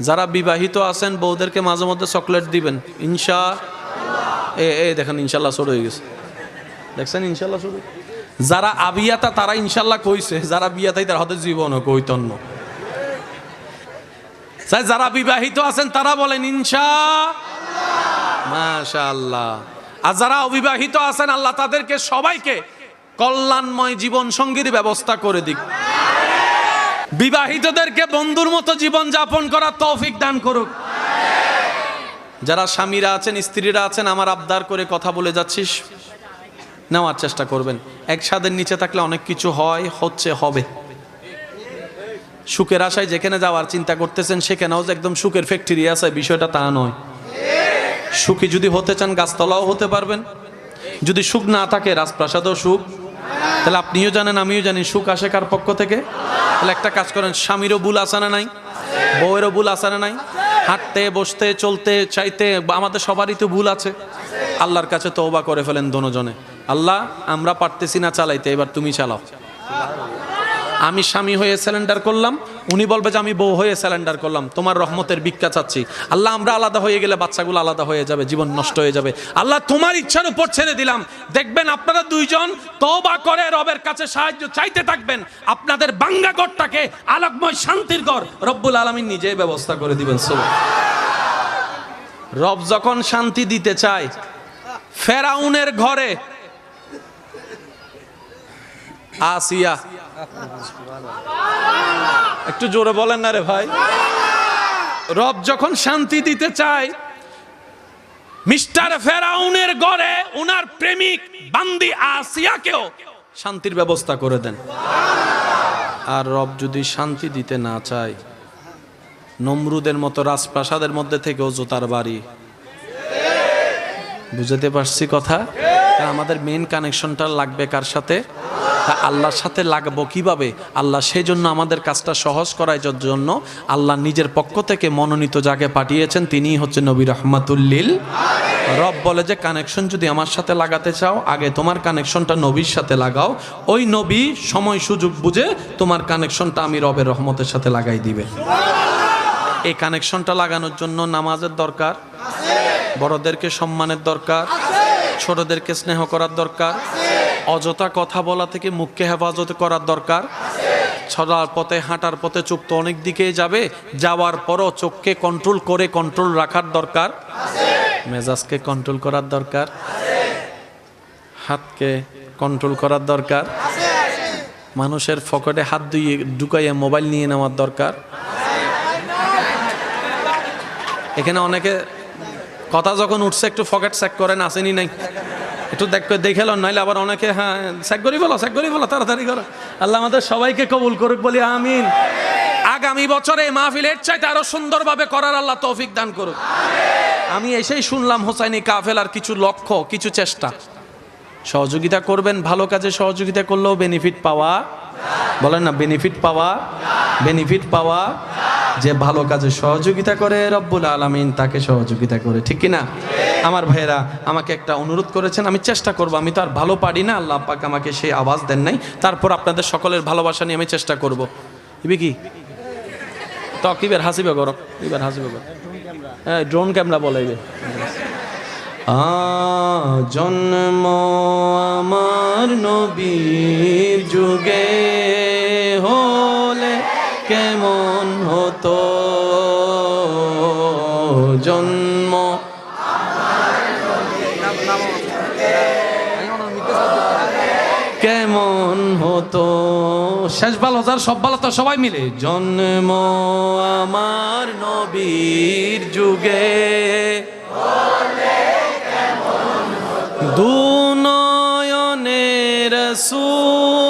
যারা বিবাহিত আছেন, বউদেরকে মাঝে মধ্যে চকলেট দিবেন। ইনশা, এ এ, দেখেন ইনশাল্লাহ শুরু হয়ে গেছে। দেখছেন ইনশাল্লাহ শুরু? যারা আবিয়াতা, তারা ইনশাল্লাহ কইছে, যারা বিয়াতাই তারা হয়তো জীবনও কইতন্য। তাই যারা বিবাহিত আছেন, তারা বলেন ইনশা, মাশাআল্লাহ। আর যারা অবিবাহিত আছেন, আল্লাহ তাদেরকে সবাইকে কল্যাণময় জীবন সঙ্গীর ব্যবস্থা করে দিক। বিবাহিতদেরকে বন্ধুর মতো জীবন যাপন করার তৌফিক দান করুক। যারা স্বামীরা আছেন, স্ত্রীরা আছেন, আমার আবদার করে কথা বলে যাচ্ছিস নেওয়ার চেষ্টা করবেন। এক ছাদের নিচে থাকলে অনেক কিছু হয়, হচ্ছে, হবে। সুখের আশায় যেখানে যাওয়ার চিন্তা করতেছেন, সেখানেও যে একদম সুখের ফ্যাক্টরি আছে, বিষয়টা তা নয়। সুখী যদি হতে চান, গাছতলাও হতে পারবেন। যদি সুখ না থাকে, রাজপ্রাসাদও সুখ। তাহলে আপনিও জানেন, আমিও জানি, সুখ আসে কার পক্ষ থেকে? তাহলে একটা কাজ করেন, স্বামীরও ভুল আসানা নাই? বউয়েরও ভুল আসানা নাই? হাঁটতে, বসতে, চলতে, চাইতে আমাদের সবারই তো ভুল আছে। আল্লাহর কাছে তওবা করে ফেলেন দোনোজনে আল্লাহ, আমরা পারতেছি না চালাইতে, এবার তুমি চালাও। আমি স্বামী হয়ে সিলিন্ডার করলাম উনি বলবে যে, আমি বউ হয়ে স্যালেন্ডার করলাম, তোমার রহমতের ভিক্ষা চাচ্ছি। আল্লাহ, আমরা আলাদা হয়ে গেলে বাচ্চাগুলো আলাদা হয়ে যাবে, জীবন নষ্ট হয়ে যাবে। আল্লাহ, তোমার ইচ্ছার উপর ছেড়ে দিলাম। দেখবেন আপনারা দুইজন তওবা করে রবের কাছে সাহায্য চাইতে থাকবেন। আপনাদের বাঙ্গা ঘরটাকে আলোকময় শান্তির গড় রব্বুল আলমিন নিজেই ব্যবস্থা করে দিবেন সুবহান রব যখন শান্তি দিতে চায়, ফেরাউনের ঘরে আসিয়া। একটু জোরে বলেন না রে ভাই। রব যখন শান্তি দিতে চায়, মিস্টার ফেরাউনের গড়ে উনার প্রেমিক বান্দি আসিয়াকেও শান্তির ব্যবস্থা করে দেন। আর রব যদি শান্তি দিতে না চায়, নমরুদের মতো রাজপ্রাসাদের মধ্যে থেকেও জোতার বাড়ি। বুঝতে পারছি কথা? আমাদের মেন কানেকশনটা লাগবে কার সাথে? তা আল্লাহর সাথে লাগবো কীভাবে? আল্লাহ সেই জন্য আমাদের কাজটা সহজ করার জন্য আল্লাহ নিজের পক্ষ থেকে মনোনীত যাকে পাঠিয়েছেন, তিনিই হচ্ছে নবী রহমাতুল্লিল। রব বলে যে কানেকশন যদি আমার সাথে লাগাতে চাও, আগে তোমার কানেকশনটা নবীর সাথে লাগাও। ওই নবী সময় সুযোগ বুঝে তোমার কানেকশনটা আমি রবের রহমতের সাথে লাগাই দিবে। এই কানেকশনটা লাগানোর জন্য নামাজের দরকার, বড়দেরকে সম্মানের দরকার, ছোটদেরকে স্নেহ করার দরকার অযথা কথা বলা থেকে মুখকে হেফাজত করার দরকার। ছড়ার পথে, হাঁটার পথে চোখ তো অনেক দিকেই যাবে। যাওয়ার পরও চোখকে কন্ট্রোল করে কন্ট্রোল রাখার দরকার। মেজাজকে কন্ট্রোল করার দরকার। হাতকে কন্ট্রোল করার দরকার। মানুষের ফকটে হাত দুইয়ে ঢুকাইয়ে মোবাইল নিয়ে নেওয়ার দরকার। এখানে অনেকে কথা যখন উঠছে, একটু ফকেট চেক করেন, আসেনি নাই একটু দেখ, দেখে লন, নাইলে আবার অনেকে হ্যাঁ চেক করি বলো চেক করি বলো, তাড়াতাড়ি করো। আল্লাহ আমাদের সবাইকে কবুল করুক, বলি আমিন। আগামী বছরে এই মাহফিল এর চাইতে আরও সুন্দরভাবে করার আল্লাহ তৌফিক দান করুক। আমি এসেই শুনলাম, হোসাইনি কাফেল আর কিছু লক্ষ্য, কিছু চেষ্টা। সহযোগিতা করবেন, ভালো কাজে সহযোগিতা করলেও বেনিফিট পাওয়া। বলেন না বেনিফিট পাওয়া বেনিফিট পাওয়া। যে ভালো কাজে সহযোগিতা করে রব্বুল আলমিন তাকে সহযোগিতা করে, ঠিক কিনা? আমার ভাইয়েরা, আমাকে একটা অনুরোধ করেছেন, আমি চেষ্টা করব, আমি তো আর ভালো পারি না, আল্লাহ পাক আমাকে সেই আওয়াজ দেন নাই, তারপর আপনাদের সকলের ভালোবাসা নিয়ে আমি চেষ্টা করব। ইবি কি? তক এবার হাসিবে গরক এবার হাসিবে গরক। হ্যাঁ ড্রোন ক্যামেরা বলে জন্ম আমার নবীর যুগে হলে কেমন হতো। জন্ম। কেমন হতো? শেষ ভালো যার সব ভালো তো সবাই মিলে। জন্ম আমার নবীর যুগে। দুনয়নের সুলে পাক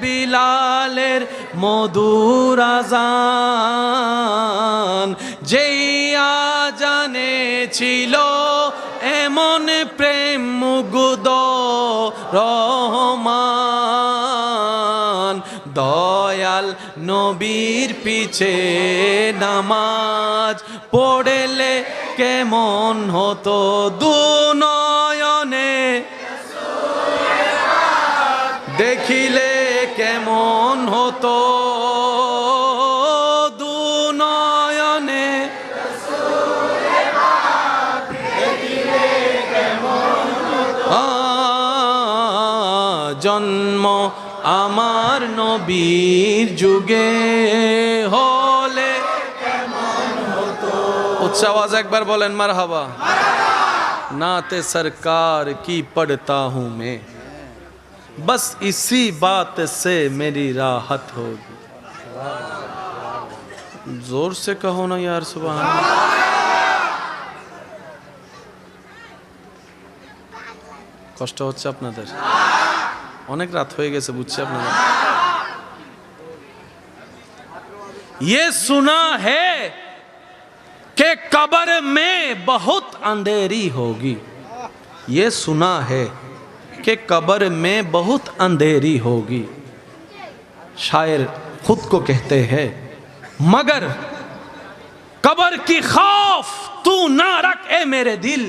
বিলালের মধুর আজান। যেই দেখিয়া জানে ছিল এমন প্রেম মুগুদ রহমান। দয়াল নবীর পিছে নামাজ পড়েলে কেমন হতো দু নয়নে জন্ম আমার নবীর যুগে হলে উচ্চাওয়াজ একবার বলেন মার হাবা नाते सरकार की पढ़ता हूँ मैं बस इसी बात से मेरी राहत होगी जोर से कहो ना यार सुबह কষ্ট হচ্ছে আপনাদের অনেক রাত হয়ে গেছে বুঝছি আপনারা। یہ سنا ہے کہ قبر میں بہت اندھیری ہوگی یہ سنا ہے کہ قبر میں بہت اندھیری ہوگی شاعر خود کو کہتے ہیں مگر قبر کی خوف تو نہ رکھ اے میرے دل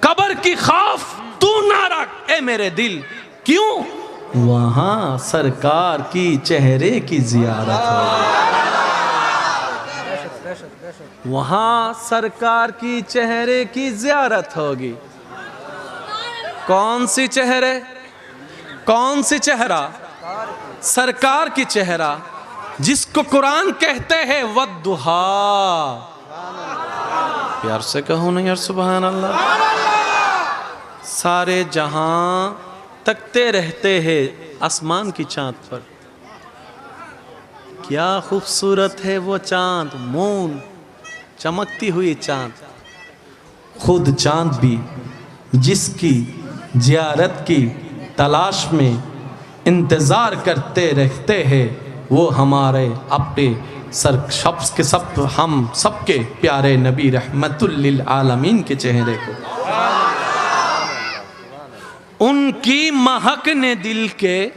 قبر کی خوف تو نہ رکھ اے میرے دل کیوں؟ وہاں سرکار کی چہرے کی زیارت ہوگی وہاں سرکار کی چہرے کی زیارت ہوگی۔ کون سی چہرے؟ کون سی چہرہ؟ سرکار کی چہرہ، جس کو قرآن کہتے ہیں ودہا پیار سے کہوں نہیں سبحان اللہ۔ سارے جہاں تکتے رہتے ہیں آسمان کی چاند پر۔ کیا خوبصورت ہے وہ چاند، مون، چمکتی ہوئی چاند۔ خود چاند بھی جس کی زیارت کی تلاش میں انتظار کرتے رہتے ہیں، وہ ہمارے اپنے کے سب، ہم سب کے پیارے نبی رحمت للعالمین کے چہرے کو۔ ان کی مہک نے دل کے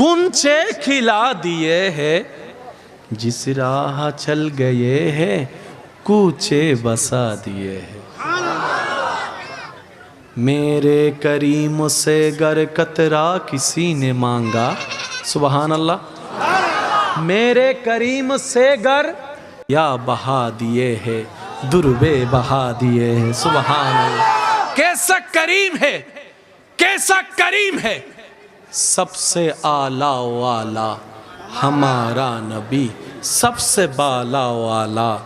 گنچے کھلا دیے ہے۔ جس راہ چل گئے ہے کوچے بسا دیے ہے میرے کریم سے گر کترا کسی نے مانگا؟ سبحان اللہ۔ میرے کریم سے گر یا بہا دیے ہے دربے بہا دیے ہے سبحان اللہ۔ کیسا کریم ہے۔ کیسا کریم ہے۔ سب سے آلہ والا ہمارا نبی، سب سے بالا والا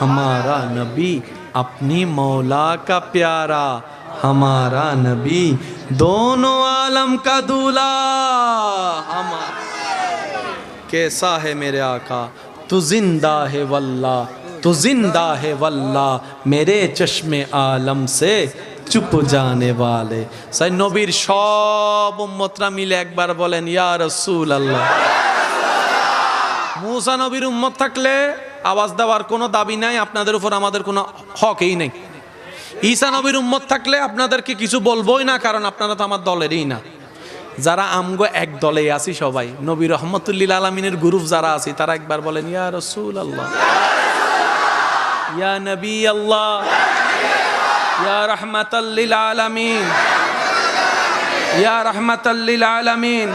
ہمارا نبی، اپنی مولا کا پیارا ہمارا نبی، دونوں عالم کا دولا ہمارا۔ کیسا ہے میرے آقا؟ تو زندہ ہے واللہ، تو زندہ ہے واللہ۔ میرے چشم عالم سے চুপ জানে वाले সাই নবীর সব উম্মতরা মিলে একবার বলেন, ইয়া রাসূল আল্লাহ মুসা নবীর উম্মত থাকলে আওয়াজ দেওয়ার কোনো দাবি নাই, আপনাদের উপর আমাদের কোনো হকই নেই। ঈসা নবীর উম্মত থাকলে আপনাদেরকে কিছু বলবোই না, কারণ আপনারা তো আমার দলেরই না। যারা আমগো এক দলে আছি সবাই, নবী রহমতুল্লিল আলমিনের গ্রুপ যারা আছি, তারা একবার বলেন, ইয়া রসুল আল্লাহ ইয়া নবী আল্লাহ। ইয়া রহমতাল্লিল আলমিন। ইয়া রহমতাল্লিল আলমিন।